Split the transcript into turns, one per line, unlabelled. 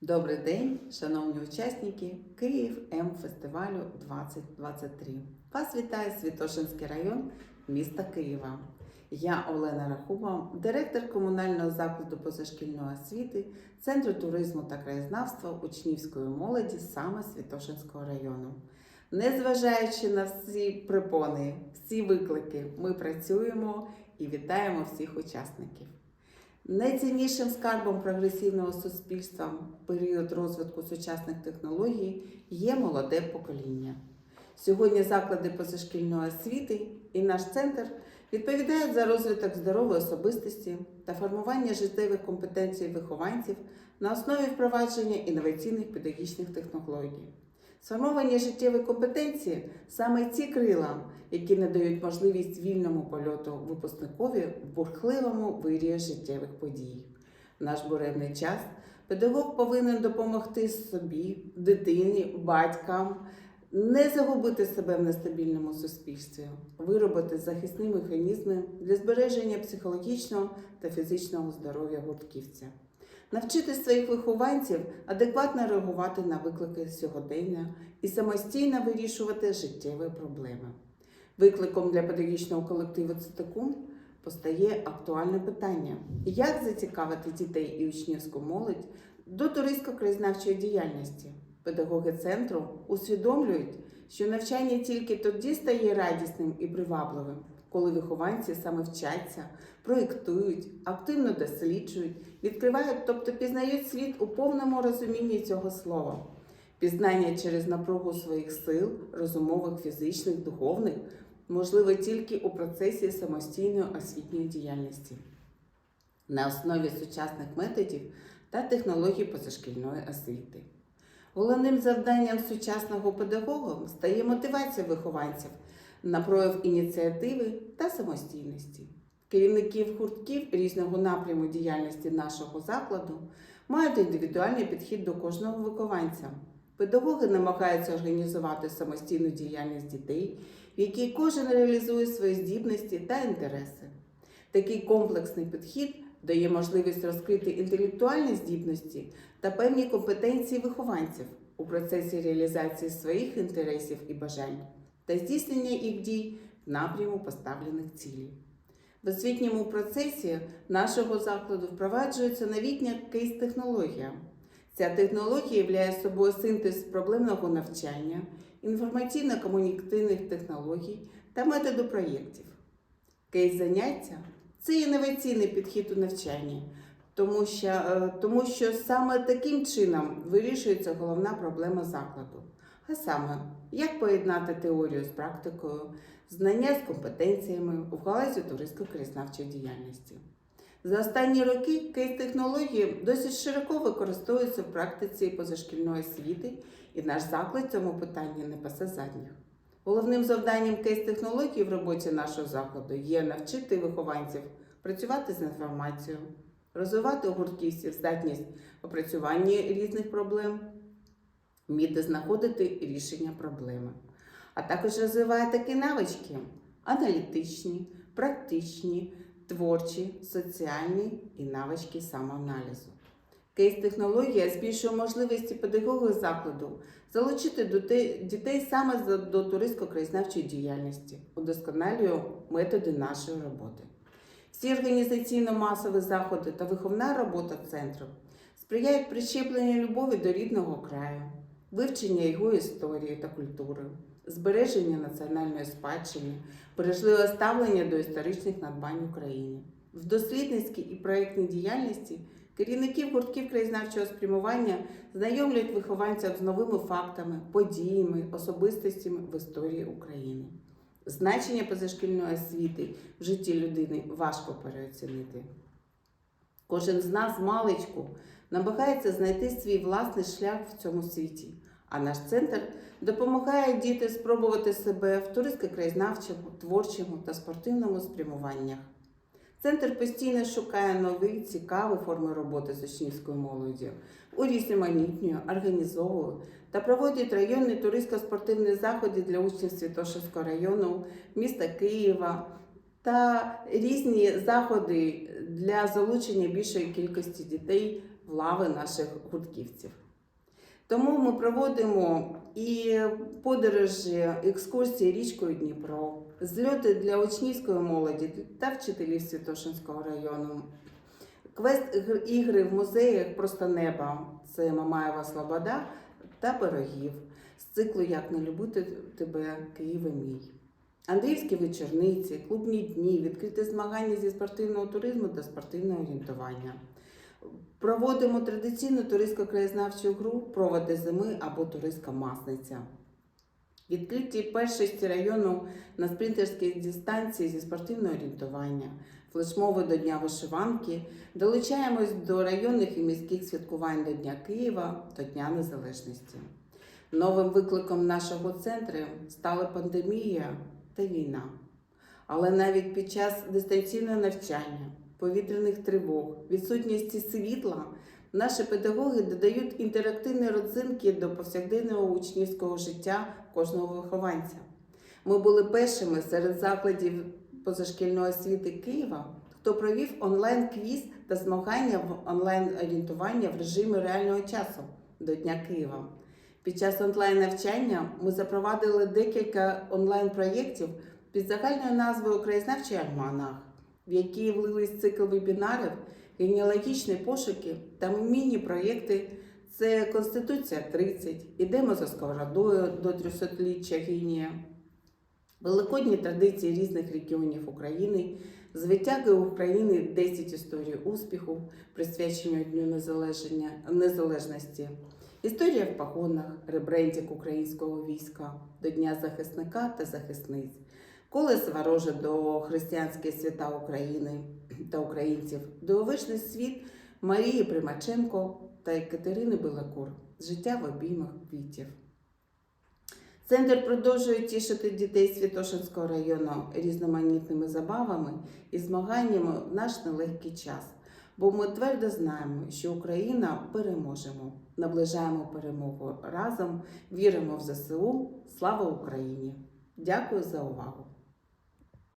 Добрий день, шановні учасники Київ М фестивалю 2023. Вас вітає Святошинський район міста Києва. Я Олена Рахуба, директор комунального закладу позашкільної освіти, Центру туризму та краєзнавства учнівської молоді саме Святошинського району. Незважаючи на всі препони, всі виклики, ми працюємо і вітаємо всіх учасників. Найціннішим скарбом прогресивного суспільства в період розвитку сучасних технологій є молоде покоління. Сьогодні заклади позашкільної освіти і наш центр відповідають за розвиток здорової особистості та формування життєвих компетенцій вихованців на основі впровадження інноваційних педагогічних технологій. Сформовані життєві компетенції саме ці крила, які надають можливість вільному польоту випускникові в бурхливому вирії життєвих подій. В наш буремний час педагог повинен допомогти собі, дитині, батькам не загубити себе в нестабільному суспільстві, виробити захисні механізми для збереження психологічного та фізичного здоров'я гуртківця. Навчити своїх вихованців адекватно реагувати на виклики сьогодення і самостійно вирішувати життєві проблеми. Викликом для педагогічного колективу ЦТКУМ постає актуальне питання: як зацікавити дітей і учнівську молодь до туристсько-краєзнавчої діяльності? Педагоги центру усвідомлюють, що навчання тільки тоді стає радісним і привабливим, коли вихованці саме вчаться, проєктують, активно досліджують, відкривають, тобто пізнають світ у повному розумінні цього слова. Пізнання через напругу своїх сил, розумових, фізичних, духовних, можливе тільки у процесі самостійної освітньої діяльності на основі сучасних методів та технологій позашкільної освіти. Головним завданням сучасного педагога стає мотивація вихованців на прояв ініціативи та самостійності. Керівників гуртків різного напряму діяльності нашого закладу мають індивідуальний підхід до кожного вихованця. Педагоги намагаються організувати самостійну діяльність дітей, в якій кожен реалізує свої здібності та інтереси. Такий комплексний підхід дає можливість розкрити інтелектуальні здібності та певні компетенції вихованців у процесі реалізації своїх інтересів і бажань та здійснення їх дій в напряму поставлених цілей. В освітньому процесі нашого закладу впроваджується новітня кейс-технологія. Ця технологія являє собою синтез проблемного навчання, інформаційно-комунікативних технологій та методу проєктів. Кейс заняття це інноваційний підхід у навчанні, тому що, е, тому що саме таким чином вирішується головна проблема закладу. А саме, як поєднати теорію з практикою, знання з компетенціями у галузі туристсько-краєзнавчої діяльності. За останні роки кейс-технології досить широко використовуються в практиці позашкільної освіти, і наш заклад цьому питанні не пасе задніх. Головним завданням кейс-технології в роботі нашого закладу є навчити вихованців працювати з інформацією, розвивати у гуртківців здатність опрацювання різних проблем, вміти знаходити рішення проблеми, а також розвиває такі навички аналітичні, практичні, творчі, соціальні і навички самоаналізу. Кейс-технологія збільшує можливості педагогів закладу залучити дітей саме до туристсько-краєзнавчої діяльності, удосконалює методи нашої роботи. Всі організаційно-масові заходи та виховна робота центру сприяють прищепленню любові до рідного краю, вивчення його історії та культури, збереження національної спадщини, бережливе ставлення до історичних надбань України. В дослідницькій і проєктній діяльності керівників гуртків краєзнавчого спрямування знайомлять вихованців з новими фактами, подіями, особистостями в історії України. Значення позашкільної освіти в житті людини важко переоцінити. Кожен з нас маличку намагається знайти свій власний шлях в цьому світі, а наш центр допомагає діти спробувати себе в туристсько-краєзнавчому, творчому та спортивному спрямуваннях. Центр постійно шукає нові, цікаві форми роботи з учнівською молоддю, урізноманітнює, організовує та проводить районні туристсько-спортивні заходи для учнів Святошинського району, міста Києва та різні заходи для залучення більшої кількості дітей в лави наших гуртківців. Тому ми проводимо і подорожі, екскурсії річкою Дніпро, зльоти для учнівської молоді та вчителів Святошинського району. Квест ігри в музеях просто неба це Мамаєва Слобода та пирогів з циклу Як не любити тебе, Києве мій. Андріївські вечорниці, клубні дні, відкриті змагання зі спортивного туризму та спортивного орієнтування. Проводимо традиційну туристсько-краєзнавчу гру Проводи зими або туристська масниця. Відкриті першості району на спринтерській дистанції зі спортивного орієнтування, флешмови до Дня вишиванки, долучаємось до районних і міських святкувань до Дня Києва та Дня Незалежності. Новим викликом нашого центру стала пандемія та війна. Але навіть під час дистанційного навчання, повітряних тривог, відсутності світла, наші педагоги додають інтерактивні родзинки до повсякденного учнівського життя кожного вихованця. Ми були першими серед закладів позашкільної освіти Києва, хто провів онлайн-квіз та змагання в онлайн-орієнтування в режимі реального часу до Дня Києва. Під час онлайн-навчання ми запровадили декілька онлайн-проєктів під загальною назвою Краєзнавчий альманах, в які влились цикл вебінарів, генеалогічні пошуки та міні-проєкти. Це Конституція 30, ідемо за сковородою до 300-ліття генія, великодні традиції різних регіонів України, звитяги України 10 історій успіху, присвячені Дню Незалежності. Історія в погонах, ребрендінг українського війська до Дня захисника та захисниць, колес вороже до християнських свята України та українців, дивовижний світ Марії Примаченко та Екатерини Белакур. Життя в обіймах квітів. Центр продовжує тішити дітей Святошинського району різноманітними забавами і змаганнями в наш нелегкий час. Бо ми твердо знаємо, що Україна переможемо, наближаємо перемогу разом, віримо в ЗСУ. Слава Україні! Дякую за увагу!